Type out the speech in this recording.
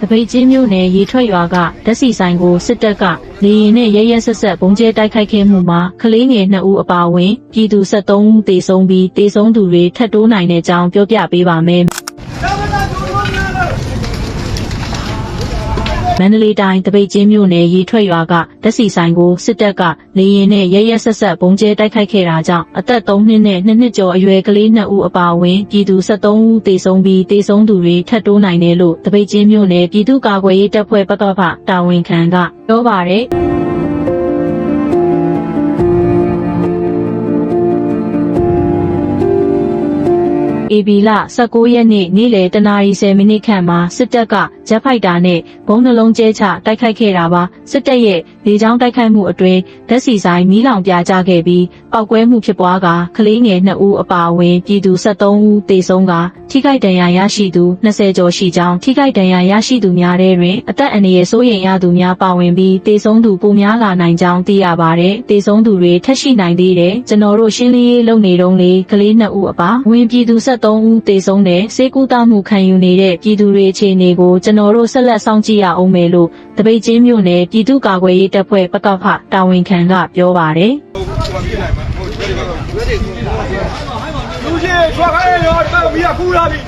တပိတ်ချင်းမြို့နယ်ရေထွက်ရွာကဓာတ်စီဆိုင်ကိုစစ်တပ်ကလေရင်နဲ့ရဲရဲဆက်ဆက်ပုံကျဲတိုက်ခိုက်ခဲ့မှုမှာကလေးငယ်2ဦးအပါအဝင် ပြည်သူ73ဦးသေဆုံးပြီးသေဆုံးသူတွေထပ်တိုးနိုင်တဲ့အကြောင်းပြောပြပေးပါမယ်။ မန္တလေးတိုင်းတပိတ်ချင်းမြို့နယ်ရေထွက်ရွာကဓာတ်စီဆိုင်ကိုစစ်တပ်ကလေရင်နဲ့ရဲရဲဆက်ဆက်ပုံကျဲတိုက်ခိုက်ခဲ့တာကြောင့်အသက်3နှစ်နဲ့2နှစ်ကျော်အရွယ်ကလေး2ဦးအပါအဝင်ပြည်သူ73ဦးသေဆုံးပြီးသေဆုံးသူတွေထပ်တိုးနိုင်တယ်လို့တပိတ်ချင်းမြို့နယ်ပြည်သူ့ကာကွယ်ရေးတပ်ဖွဲ့ပကဖတာဝန်ခံကပြောပါတယ်။ AB လ19ရက်နေ့နေ့လယ်တနာရီ10မိနစ်ခန့်မှာစစ်တပ်ကဂျက်ဖိုက်တာနဲ့ဘုံနှလုံးကျဲချတိုက်ခိုက်ခဲ့တာပါစစ်တပ်ရဲ့လေကြောင်းတိုက်ခိုက်မှုအတွင်းဓာတ်စီဆိုင်မီးလောင်ပြာကျခဲ့ပြီး ပောက်ကွဲမှုဖြစ်ပွားကကလေးငယ်2ဦးအပါအဝင်ပြည်သူ73ဦးသေဆုံးကထိခိုက်ဒဏ်ရာရရှိသူ20ကျော်ရှိကြောင်းထိခိုက်ဒဏ်ရာရရှိသူများထဲတွင်အသက်အန္တရာယ်စိုးရိမ်ရသူများပါဝင်ပြီးသေဆုံးသူပိုများလာနိုင်ကြောင်းသိရပါတယ်သေဆုံးသူတွေထပ်ရှိနိုင်သေးတယ်ကျွန်တော်တို့ရှင်းလင်းရေးလုပ်နေတုန်းလေကလေး2ဦးအပါဝင်ပြည်သူ73ဦးသေဆုံးတဲ့စေကူတာမှုခံယူနေတဲ့ပြည်သူတွေအခြေအနေကိုကျွန်တော်တို့ဆက်လက်စောင့်ကြည့်ရအောင်မယ်လို့တပိတ်ချင်းမြို့နယ်ပြည်သူ့ကာကွယ်ရေးတပ်ဖွဲ့ပကဖတာဝန်ခံကပြောပါတယ် လူကြီးထွက်ခိုင်းရောဒီဘက်ကမီးကခူးလာပြီ